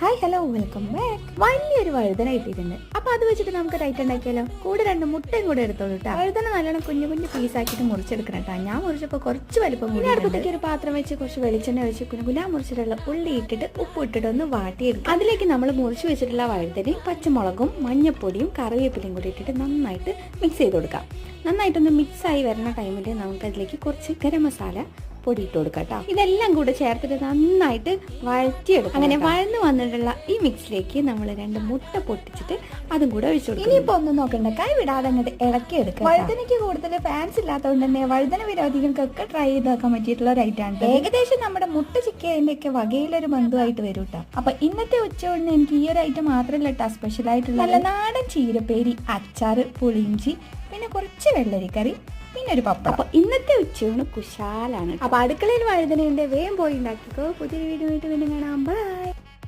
Hi hello welcome back വലിയൊരു വഴുതന ഇട്ടിട്ടുണ്ട് അപ്പൊ അത് വെച്ചിട്ട് നമുക്ക് ടൈറ്റ് ഉണ്ടാക്കിയാലോ? കൂടെ രണ്ട് മുട്ടയും കൂടെ എടുത്തോളൂ വഴുതന നല്ലോണം കുഞ്ഞു കുഞ്ഞു പീസാക്കിയിട്ട് മുറിച്ചെടുക്കണം കേട്ടോ ഞാൻ മുറിച്ചപ്പോൾ കുറച്ച് വലിപ്പം കൂടി അടുപ്പത്തേക്ക് ഒരു പാത്രം വെച്ച് കുറച്ച് വെളിച്ചെണ്ണ വെച്ച് കുനുകുലാ മുറിച്ചിട്ടുള്ള ഉള്ളി ഇട്ടിട്ട് ഉപ്പ് ഇട്ടിട്ട് ഒന്ന് വാട്ടിയെടുക്കും. അതിലേക്ക് നമ്മൾ മുറിച്ച് വെച്ചിട്ടുള്ള വഴുതനയും പച്ചമുളകും മഞ്ഞപ്പൊടിയും കറിവേപ്പിലയും കൂടി ഇട്ടിട്ട് നന്നായിട്ട് മിക്സ് ചെയ്ത് കൊടുക്കാം. നന്നായിട്ടൊന്ന് മിക്സ് ആയി വരുന്ന ടൈമിൽ നമുക്ക് അതിലേക്ക് കുറച്ച് ഗരം മസാല പൊടി ഇട്ട് കൊടുക്കാം കേട്ടോ. ഇതെല്ലാം കൂടെ ചേർത്തിട്ട് നന്നായിട്ട് വഴറ്റിയെടുക്കും അങ്ങനെ വഴന്ന് വന്നിട്ടുള്ള ഈ മിക്സിലേക്ക് നമ്മൾ രണ്ട് മുട്ട പൊട്ടിച്ചിട്ട് അതും കൂടെ ഒഴിച്ചു കൊടുക്കും ഇനിയിപ്പോ ഒന്നും നോക്കണ്ട. കൈ വിടാതെ അങ്ങോട്ട് ഇളക്കി എടുക്കുക വഴുതനയ്ക്ക് കൂടുതൽ ഫാൻസ് ഇല്ലാത്തതുകൊണ്ട് തന്നെ വഴുതന വിരോധികൾക്കൊക്കെ ട്രൈ ചെയ്ത് നോക്കാൻ പറ്റിയിട്ടുള്ള ഒരു ഐറ്റം ഏകദേശം നമ്മുടെ മുട്ട ചിക്കതിന്റെ ഒക്കെ വകയിലൊരു ബന്ധുവായിട്ട് വരും കേട്ടോ. അപ്പൊ ഇന്നത്തെ ഉച്ചയൂണിന് എനിക്ക് ഈ ഒരു ഐറ്റം മാത്രമല്ല കേട്ടോ സ്പെഷ്യൽ ആയിട്ടുള്ള നല്ല നാടൻ ചീരപ്പേരി അച്ചാറ് പുളിഞ്ചി പിന്നെ കുറച്ച് വെള്ളരിക്കറി പിന്നെ ഒരു പപ്പടം. അപ്പൊ ഇന്നത്തെ ഉച്ചയൂണ് കുശാലാണ് അപ്പൊ അടുക്കളയിൽ വഴുതനയുണ്ട് വേഗം പോയി ഉണ്ടാക്കിക്കോ. പുതിയൊരു വീട് ആയിട്ട് വീണ്ടും കാണാം. ബൈ